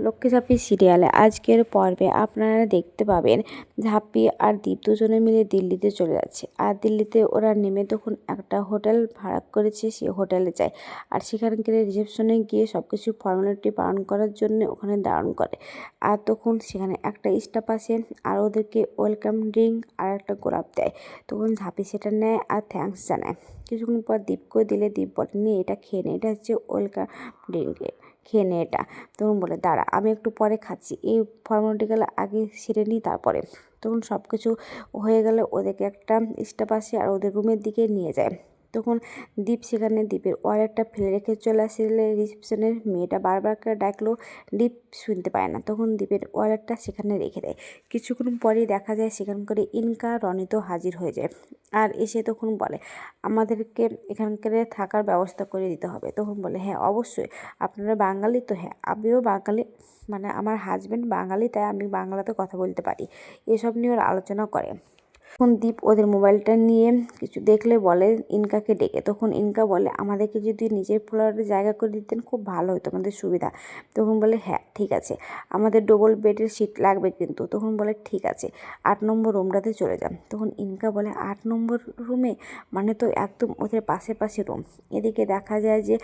লক্ষ্মী ঝাঁপি সিরিয়ালে। আজকের পর্বে আপনারা দেখতে পাবেন ঝাঁপি আর দীপ দুজনে মিলে দিল্লিতে চলে যাচ্ছে। আর দিল্লিতে ওরা নেমে তখন একটা হোটেল ভাড়া করেছে, সে হোটেলে যায়। আর সেখানকার রিসেপশনে গিয়ে সব কিছু ফর্মালিটি পালন করার জন্য ওখানে দাঁড়ান করে। আর তখন সেখানে একটা স্টাফ আসে আর ওদেরকে ওয়েলকাম ড্রিঙ্ক আর একটা গোলাপ দেয়। তখন ঝাঁপি সেটা নেয় আর থ্যাঙ্কস জানায়। কিছুক্ষণ পর দীপকে দিলে, দীপ বলে নিয়ে এটা খেয়ে নে, এটা হচ্ছে ওয়েলকাম ড্রিঙ্কে খেয়ে নে এটা। তখন বলে, দাঁড়া, আমি একটু পরে খাচ্ছি। এই ফর্মালিটিগুলো আগে সেরে নিই তারপরে। তখন সব কিছু হয়ে গেলে ওদেরকে একটা স্টাফ আসে আর ওদের রুমের দিকে নিয়ে যায়। তখন দীপ সেখানে দীপের ওয়ালেটটা ফেলে রেখে চলে আসলে রিসেপশনের মেয়েটা বারবার করে ডাকলো, দীপ শুনতে পায় না। তখন দীপের ওয়ালেটটা সেখানে রেখে দেয়। কিছুক্ষণ পরেই দেখা যায় সেখান করে ইনকা রনিত হাজির হয়ে যায় আর এসে তখন বলে, আমাদেরকে এখানকার থাকার ব্যবস্থা করে দিতে হবে। তখন বলে হ্যাঁ অবশ্যই। আপনারা বাঙালি তো হ্যাঁ আমিও বাঙালি মানে আমার হাজব্যান্ড বাঙালি, তাই আমি বাংলাতে কথা বলতে পারি। এসব নিয়ে ওরা আলোচনা করে। তখন দীপ ওদের মোবাইলটা নিয়ে কিছু দেখলে বলে, ইনকাকে ডেকে। তখন ইনকা বলে, আমাদেরকে যদি নিজের ফ্লোরে জায়গা করে দিতেন, খুব ভালো হতো, আমাদের সুবিধা। তখন বলে হ্যাঁ ঠিক আছে। আমাদের ডবল বেডের সিট লাগবে কিন্তু। তখন বলে, ঠিক আছে, আট নম্বর রুমটাতে চলে যান। তখন ইনকা বলে, আট নম্বর রুমে মানে তো একদম ওদের পাশে পাশে রুম এদিকে দেখা যায় যে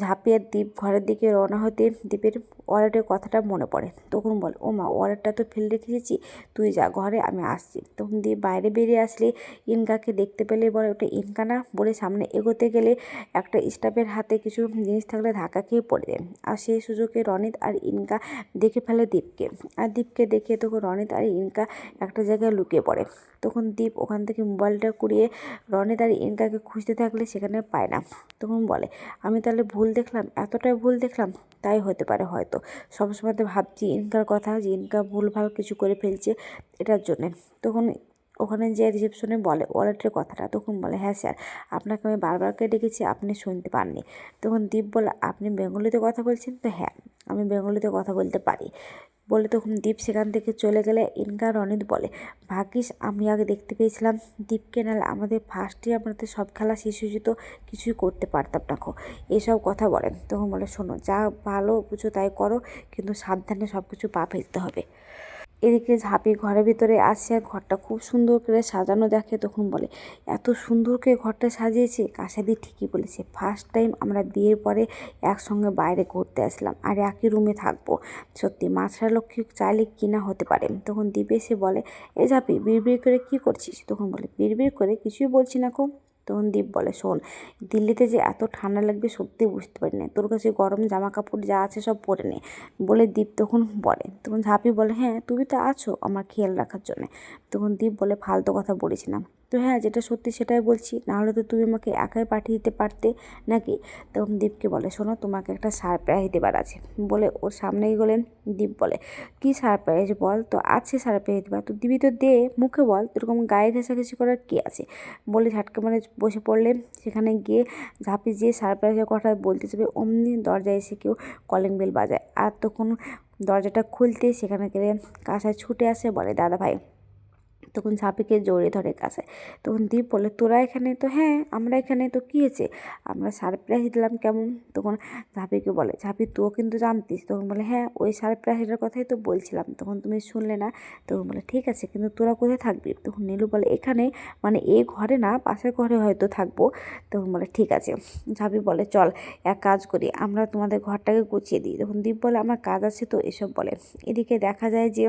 ঝাঁপিয়ে দ্বীপ ঘরের দিকে রওনা হতে দ্বীপের ওয়ালেটের কথাটা মনে পড়ে। তখন বলে ও মা ওয়ালেটটা তো ফেলে রেখে তুই যা, ঘরে আমি আসছি। তখন দিয়ে বাইরে বেরিয়ে আসলে ইনকাকে দেখতে পেলে বলে, ওটা ইনকা না? বলে সামনে এগোতে গেলে একটা স্টাফের হাতে কিছু জিনিস থাকলে ধাক্কা খেয়ে পড়ে যায়। আর সেই সুযোগে রনিত আর ইনকা দেখে ফেলে দীপকে। আর দীপকে দেখে তখন রনিত আর ইনকা একটা জায়গায় লুকিয়ে পড়ে। তখন দীপ ওখান থেকে মোবাইলটা কুড়িয়ে রনিত আর ইনকাকে খুঁজতে থাকলে সেখানে পায় না। তখন বলে, আমি তাহলে ভুল দেখলাম? এতটাই ভুল দেখলাম? তাই হতে পারে হয়তো। সবসময় তো ভাবছি ইনকার কথা যে ইনকা ভুলভাল কিছু করে ফেলছে এটার জন্যে। তখন ওখানে যে রিসেপশনে বলে ওয়ালেটের কথাটা। তখন বলে হ্যাঁ স্যার, আপনাকে আমি বারবার করে ডেকেছি, আপনি শুনতে পাননি। তখন দীপ বলে, আপনি বেঙ্গলিতে কথা বলছেন? তো হ্যাঁ আমি বেঙ্গলিতে কথা বলতে পারি। বলে তখন দীপ সেখান থেকে চলে গেলে ইনকা রনিত বলে, ভাগ্যিস, আমি আগে দেখতে পেয়েছিলাম দীপকে, নাহলে আমাদের ফার্স্ট ফার্স্টে আপনাদের সব খেলা শেষ হয়ে যেত, কিছুই করতে পারতাম না খো। এসব কথা বলেন। তখন বলে, শোনো, যা ভালো বুঝো তাই করো, কিন্তু সাবধানে সব কিছু পা ফেলতে হবে। এদিকে ঝাঁপি ঘরের ভিতরে আর ঘরটা খুব সুন্দর করে সাজানো দেখে তখন বলে, এত সুন্দর করে ঘরটা সাজিয়েছে? কাশাদি ঠিকই বলেছে ফার্স্ট টাইম আমরা বিয়ের পরে একসঙ্গে বাইরে ঘুরতে আসলাম আর একই রুমে থাকব। সত্যি মাছরা লক্ষ্মী চাইলে কিনা হতে পারে। তখন দিবে এসে বলে, এ ঝাঁপি, বিড়বিড় করে কি করছিস? তখন বলে, বিড়বিড় করে কিছুই বলছি না খুব তখন দীপ বলে, শোন, দিল্লিতে যে এত ঠান্ডা লাগবে সত্যি বুঝতে পারি না তোর কাছে গরম জামা কাপড় যা আছে সব পরে নে, বলে দীপ তখন বলে। তখন ঝাঁপি বলে হ্যাঁ তুমি তো আছো আমার খেয়াল রাখার জন্যে। তখন দীপ বলে, ফালতু কথা বলেছিলাম তো হ্যাঁ যেটা সত্যি সেটাই বলছি। নাহলে তো তুমি আমাকে একাই পাঠিয়ে দিতে পারতে নাকি? তখন দীপকে বলে, শোনো, তোমাকে একটা সারপ্রাইজ দেবার আছে। বলে, ওর সামনেই গেলেন? দীপ বলে, কি সারপ্রাইজ বল তো, আছে সারপ্রাইজ দেবার। তো দিবি তো দে, মুখে বল, এরকম গায়ে ঘেঁষাঘেঁষি করার কী আছে? বলে ঝাটকা মানে বসে পড়লে সেখানে গিয়ে ঝাঁপি যেয়ে সারপ্রাইজের কথা বলতে যাবে, অমনি দরজায় এসে কেউ কলিং বেল বাজায়। আর তখন দরজাটা খুলতে সেখানে গেলে কাঁসায় ছুটে আসে বলে, দাদা ভাই তখন ঝাঁপিকে জড়িয়ে ধরে কাছে। তখন দীপ বলে, তোরা এখানে তো হ্যাঁ আমরা এখানে তো কী হয়েছে? আমরা সারপ্রাইজ দিলাম কেমন? তখন ঝাঁপিকে বলে, ঝাঁপি তুও কিন্তু জানতিস? তখন বলে হ্যাঁ ওই সারপ্রাইজের কথাই তো বলছিলাম। তখন তুমি শুনলে না? তখন বলে, ঠিক আছে, কিন্তু তোরা কোথায় থাকবি? তখন নীলু বলে, এখানে মানে এই ঘরে না, পাশের ঘরে হয়তো থাকব। তখন বলে, ঠিক আছে। ঝাঁপি বলে, চল, এক কাজ করি, আমরা তোমাদের ঘরটাকে গুছিয়ে দিই। তখন দীপ বলে, আমার কাজ আছে তো, এসব বলে। এদিকে দেখা যায় যে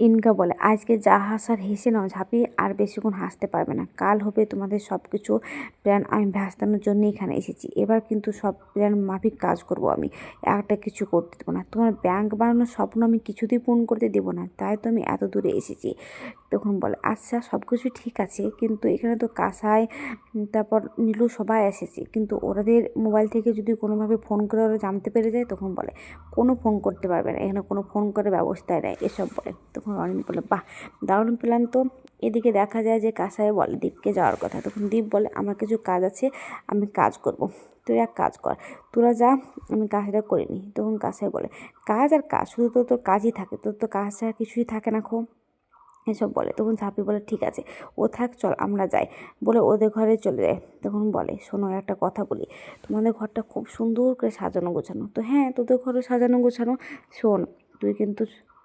ইনকা বলে, আজকে যা হাসার হেসে নাও, ঝাঁপি আর বেশিক্ষণ হাসতে পারবে না। কাল হবে তোমাদের সব কিছু প্ল্যান আমি ভাসানোর জন্য এখানে এসেছি। এবার কিন্তু সব প্ল্যান মাফিক কাজ করব আমি। একটা কিছু করতে দেবো না। তোমার ব্যাংক বানানোর স্বপ্ন আমি কিছুতেই পূরণ করতে দেবো না। তাই তো আমি এত দূরে এসেছি। তখন বলে আচ্ছা সব কিছু ঠিক আছে, কিন্তু এখানে তো কাঁসায় তারপর নীলু সবাই এসেছে। কিন্তু ওদের মোবাইল থেকে যদি কোনোভাবে ফোন করে ওরা জানতে পেরে যায়, তখন বলে, কোনো ফোন করতে পারবে না। এখানে কোনো ফোন করে ব্যবস্থায় নেয় এসব বলে। তখন রনিত বলে, বাহ, দারুণ প্ল্যান তো। এদিকে দেখা যায় যে কাঁসায় বলে দীপকে যাওয়ার কথা। তখন দীপ বলে, আমার কিছু কাজ আছে, আমি কাজ করব। তুই এক কাজ কর। তোরা যা, আমি কাজটা করে নিই। তখন কাঁসায় বলে, কাজ আর কাজ, শুধু তো তোর কাজই থাকে। তোর তো কাজ ছাড়া কিছুই থাকে না খুব এসব বলে। তখন ঝাঁপি বলে, ঠিক আছে, ও থাক, চল, আমরা যাই। বলে ওদের ঘরে চলে যায়। তখন বলে, শোনো একটা কথা বলি। তোমাদের ঘরটা খুব সুন্দর করে সাজানো গোছানো। তো হ্যাঁ তোদের ঘরে সাজানো গোছানো। শোন, তুই কিন্তু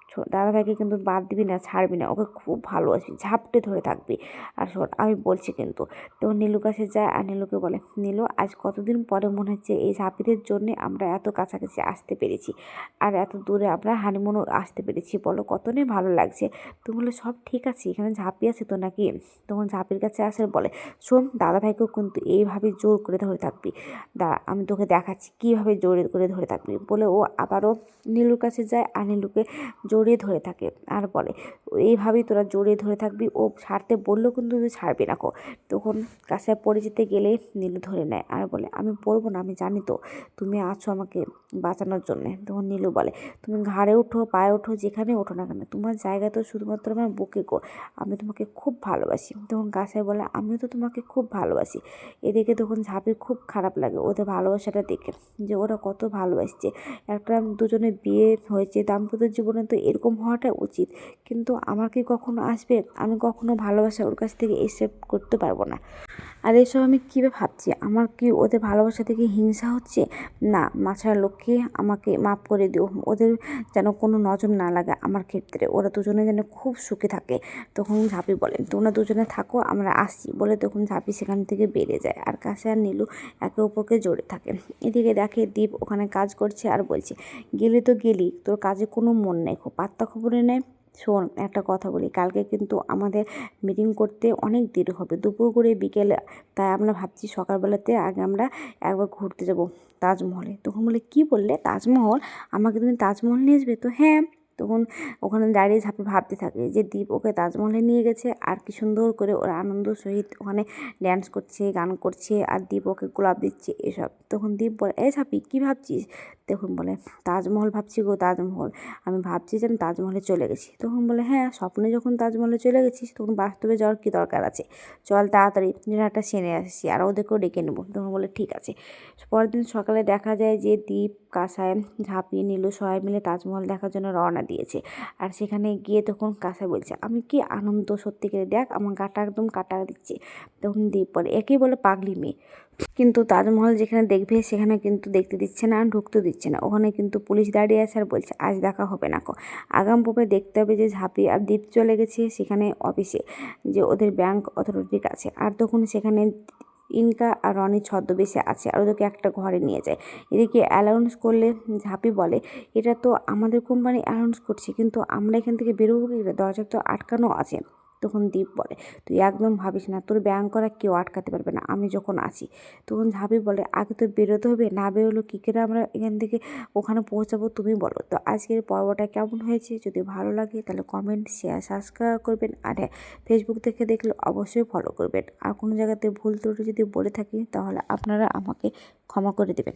ছো- দাদাভাইকে কিন্তু বাদ দিবি না, ছাড়বি না, ওকে খুব ভালো ভালোবাসবি ঝাপটে ধরে থাকবি। আর শোন, আমি বলছি কিন্তু তখন নীলু কাছে যায় আর নীলুকে বলে, নীলু, আজ কতদিন পরে মনে হচ্ছে এই ঝাঁপিদের জন্যে আমরা এত কাছাকাছি আসতে পেরেছি? আর এত দূরে আমরা হানিমুনও আসতে পেরেছি, বলো কতটাই ভালো লাগছে? তো বলে, সব ঠিক আছে, এখানে ঝাঁপি আছে তো নাকি? তখন ঝাঁপির কাছে আসে বলে, শোন, দাদাভাইকেও কিন্তু এইভাবে জোর করে ধরে থাকবি। দাঁড়া, আমি তোকে দেখাচ্ছি, কীভাবে জোরে করে ধরে থাকবি? বলে, ও আবারও নীলুর কাছে যায় আর নীলুকে জড়িয়ে ধরে থাকে। আর বলে, এইভাবেই তোরা জড়িয়ে ধরে থাকবি। ও ছাড়তে বললেও কিন্তু তুই ছাড়বি না কো। তখন কাছে পড়ে যেতে গেলে নীলু ধরে নেয়। আর বলে, আমি পড়ব না, আমি জানি তো। তুমি আছো আমাকে বাঁচানোর জন্যে। তখন নীলু বলে, তুমি ঘাড়ে ওঠো, পায়ে ওঠো, যেখানে ওঠো না কেন। তোমার জায়গা তো শুধুমাত্র আমার বুকে গো আমি তোমাকে খুব ভালোবাসি। তখন কাছে বলে, আমিও তো তোমাকে খুব ভালোবাসি। এদিকে তখন ঝাঁপির খুব খারাপ লাগে। ওদের ভালোবাসাটা দেখে যে ওরা কত ভালোবাসছে। একটা দুজনে বিয়ে হয়েছে, দাম্পত্য জীবনে তো এরকম হওয়াটা উচিত। কিন্তু আমার কি কখনো আসবে? আমি কখনো ভালোবাসা ওর কাছ থেকে এসেপ্ট করতে পারব না। আর এসব আমি কীভাবে ভাবছি? আমার কি ওদের ভালোবাসা থেকে হিংসা হচ্ছে? না মাছার লক্ষ্যে আমাকে মাফ করে দিও। ওদের যেন কোনো নজর না লাগে আমার ক্ষেত্রে। ওরা দুজনে যেন খুব সুখে থাকে। তখন ঝাঁপি বলেন তোমরা দুজনে থাকো, আমরা আসছি। বলে তখন ঝাঁপি সেখান থেকে বেড়ে যায়। আর কাছে আর নীলু একে অপরকে জড়ে থাকে। এদিকে দেখে দীপ ওখানে কাজ করছে আর বলছে, গেলে তো গেলি, তোর কাজে কোনো মন নেই খুব। পাত্তা খবরে নেয়। শোন, একটা কথা বলি, কালকে কিন্তু আমাদের মিটিং করতে অনেক দেরি হবে। দুপুর করে বিকেলে, তাই আমরা ভাবছি সকালবেলাতে আগে আমরা একবার ঘুরতে যাব তাজমহলে। তখন বলে, কী বললে? তাজমহল? আমাকে তুমি তাজমহল নিয়ে যাবে তো হ্যাঁ তখন ওখানে দাঁড়িয়ে ঝাঁপে ভাবতে থাকে যে দীপ ওকে তাজমহলে নিয়ে গেছে আর কি সুন্দর করে ওরা আনন্দ সহিত ওখানে ড্যান্স করছে, গান করছে আর দীপ ওকে গোলাপ দিচ্ছে এসব। তখন দীপ বলে, এ ঝাঁপি, কী ভাবছিস? তখন বলে, তাজমহল ভাবছি গো, তাজমহল। আমি ভাবছি যে আমি তাজমহলে চলে গেছি। তখন বলে হ্যাঁ স্বপ্নে যখন তাজমহলে চলে গেছিস, তখন বাস্তবে যাওয়ার কী দরকার আছে? চল তাড়াতাড়ি ডিনারটা সেরে আসছি আর ওদেরকেও ডেকে নেব। তখন বলে, ঠিক আছে। পরের দিন সকালে দেখা যায় যে দীপ কাঁসায় ঝাঁপিয়ে নিল, সবাই মিলে তাজমহল দেখার জন্য রওনা দিয়েছে। আর সেখানে গিয়ে তখন কাঁসায় বলছে, আমি কি আনন্দ সত্যি করে দেখ, আমার গাটা একদম কাটা দিচ্ছে। তখন দীপ বলে একেই বলে পাগলি মেয়ে। কিন্তু তাজমহল যেখানে দেখবে, সেখানে কিন্তু দেখতে দিচ্ছে না ঢুকতে দিচ্ছে না। ওখানে কিন্তু পুলিশ দাঁড়িয়ে আছে আর বলছে, আজ দেখা হবে না কো। আগাম পূর্বে দেখতে হবে যে ঝাঁপি আর দ্বীপ চলে গেছে সেখানে অফিসে যে ওদের ব্যাংক অথরিটির কাছে। আর তখন সেখানে ইনকা আর রনি ছদ্মবেশে আছে আর ওদেরকে একটা ঘরে নিয়ে যায়। এদিকে অ্যালাউন্স করলে ঝাঁপি বলে, এটা তো আমাদের কোম্পানি অ্যালাউন্স করছে, কিন্তু আমরা এখান থেকে বেরোবো কি দরজা তো আটকানো আছে। তখন দীপ বলে, তুই একদম ভাবিস না, তোর ব্যায়াম করা কেউ আটকাতে পারবে না, আমি যখন আছি। তখন ঝাঁপি বলে, আগে তো বেরোতে হবে, না বেরোলো কী করে আমরা এখান থেকে ওখানে পৌঁছাবো, তুমি বলো। তো আজকের পর্বটা কেমন হয়েছে, যদি ভালো লাগে তাহলে কমেন্ট শেয়ার সাবস্ক্রাইব করবেন, আর হ্যাঁ ফেসবুক থেকে দেখলে অবশ্যই ফলো করবেন। আর কোনো জায়গাতে ভুল ত্রুটি যদি বলে থাকি, তাহলে আপনারা আমাকে ক্ষমা করে দেবেন।